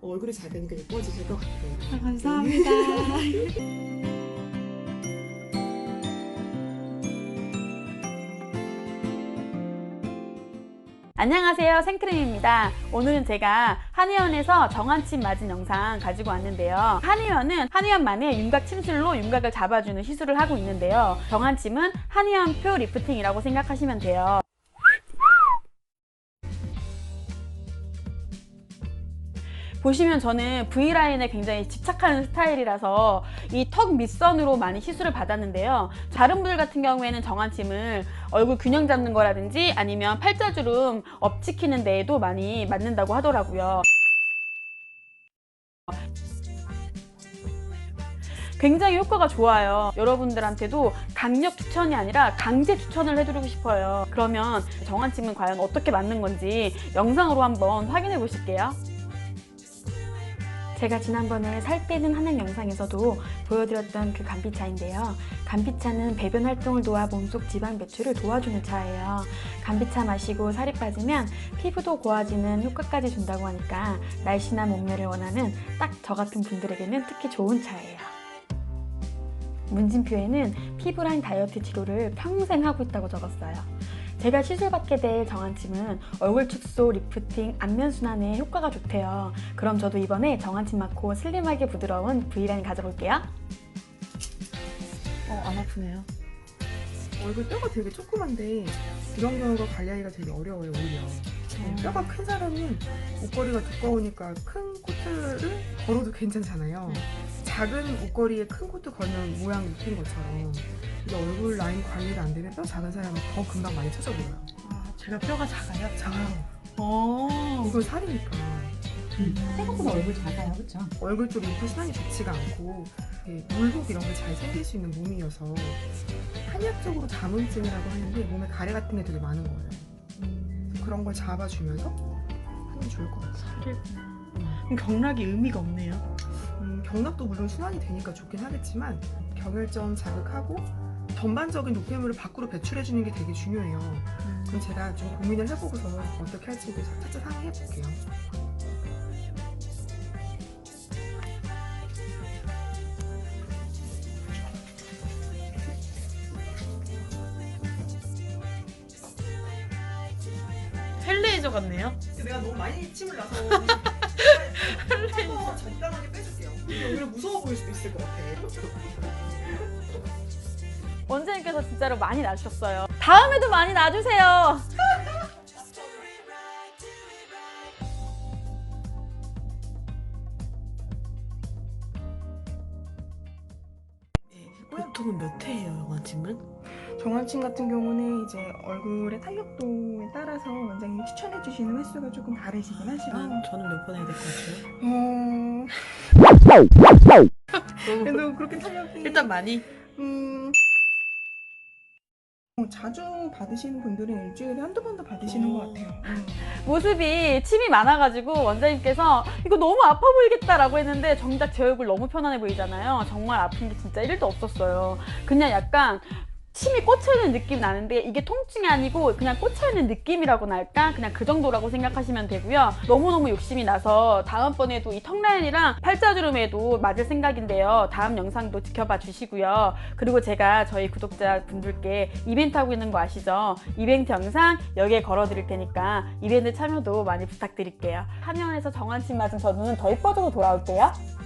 얼굴이 잘 되니까 예뻐지실 것 같아요. 아, 감사합니다. 안녕하세요. 생크림입니다. 오늘은 제가 한의원에서 정한침 맞은 영상 가지고 왔는데요. 한의원은 한의원만의 윤곽 침술로 윤곽을 잡아주는 시술을 하고 있는데요. 정한침은 한의원표 리프팅이라고 생각하시면 돼요 보시면 저는 V라인에 굉장히 집착하는 스타일이라서 이 턱 밑선으로 많이 시술을 받았는데요. 다른 분들 같은 경우에는 정한침을 얼굴 균형 잡는 거라든지 아니면 팔자주름 업지키는 데에도 많이 맞는다고 하더라고요. 굉장히 효과가 좋아요. 여러분들한테도 강력 추천이 아니라 강제 추천을 해드리고 싶어요. 그러면 정한침은 과연 어떻게 맞는 건지 영상으로 한번 확인해 보실게요. 제가 지난번에 살 빼는 한약 영상에서도 보여드렸던 그 감비차인데요. 감비차는 배변 활동을 도와 몸속 지방 배출을 도와주는 차예요. 감비차 마시고 살이 빠지면 피부도 고와지는 효과까지 준다고 하니까 날씬한 몸매를 원하는 딱 저 같은 분들에게는 특히 좋은 차예요. 문진표에는 피부라인 다이어트 치료를 평생 하고 있다고 적었어요. 제가 시술받게 될 정한침은 얼굴 축소, 리프팅, 안면 순환에 효과가 좋대요. 그럼 저도 이번에 정한침 맞고 슬림하게 부드러운 V라인 가져볼게요. 어, 안 아프네요. 얼굴 뼈가 되게 조그만데 이런 경우가 관리하기가 되게 어려워요, 오히려. 어, 뼈가 큰 사람은 옷걸이가 두꺼우니까 큰 코트를 걸어도 괜찮잖아요. 작은 옷걸이에 큰 코트 걸면 모양 웃긴 것처럼 이 얼굴 라인 관리가 안 되면 뼈 작은 사람은 더 금방 많이 쳐져 보여요. 아, 제가 뼈가 작아요? 작아요. 어. 이건 살이니까 생각보다 얼굴 작아요, 그렇죠? 얼굴 쪽 림프 순환이 좋지가 않고 이렇게 물혹 이런 게 잘 생길 수 있는 몸이어서 한약적으로 담음증이라고 하는데 몸에 가래 같은 게 되게 많은 거예요. 그런 걸 잡아주면서 하면 좋을 것 같아요. 그럼 경락이 의미가 없네요. 음, 경락도 물론 순환이 되니까 좋긴 하겠지만 경혈점 자극하고 전반적인 노폐물을 밖으로 배출해주는 게 되게 중요해요. 그럼 제가 좀 고민을 해보고서 어떻게 할지 차차 상의해볼게요. 헬레이저 같네요. 내가 너무 많이 침을 나서 한번 적당하게 빼줄게요. 오히려 무서워 보일 수도 있을 것 같아. 원장님께서 진짜로 많이 나주셨어요. 다음에도 많이 놔주세요. 보통은 몇 회예요, 영화침은? 정원침 같은 경우는 이제 얼굴의 탄력도에 따라서 원장님이 추천해 주시는 횟수가 조금 다르시긴 하지만 한 저는 몇 번 해야 될 것 같아요? 어... 그래도 그렇게 탄력이 일단 많이 음... 어, 자주 받으시는 분들은 일주일에 한두 번도 받으시는 것 같아요 음. 모습이 침이 많아가지고 원장님께서 이거 너무 아파 보이겠다라고 했는데 정작 제 얼굴 너무 편안해 보이잖아요. 정말 아픈 게 진짜 1도 없었어요. 그냥 약간 침이 꽂혀있는 느낌 나는데 이게 통증이 아니고 그냥 꽂혀있는 느낌이라고나 할까? 그냥 그 정도라고 생각하시면 되고요. 너무너무 욕심이 나서 다음번에도 이 턱라인이랑 팔자주름에도 맞을 생각인데요. 다음 영상도 지켜봐 주시고요. 그리고 제가 저희 구독자분들께 이벤트 하고 있는 거 아시죠? 이벤트 영상 여기에 걸어 드릴 테니까 이벤트 참여도 많이 부탁드릴게요. 한의원에서 정한침 맞은 저는 더 이뻐져서 돌아올게요.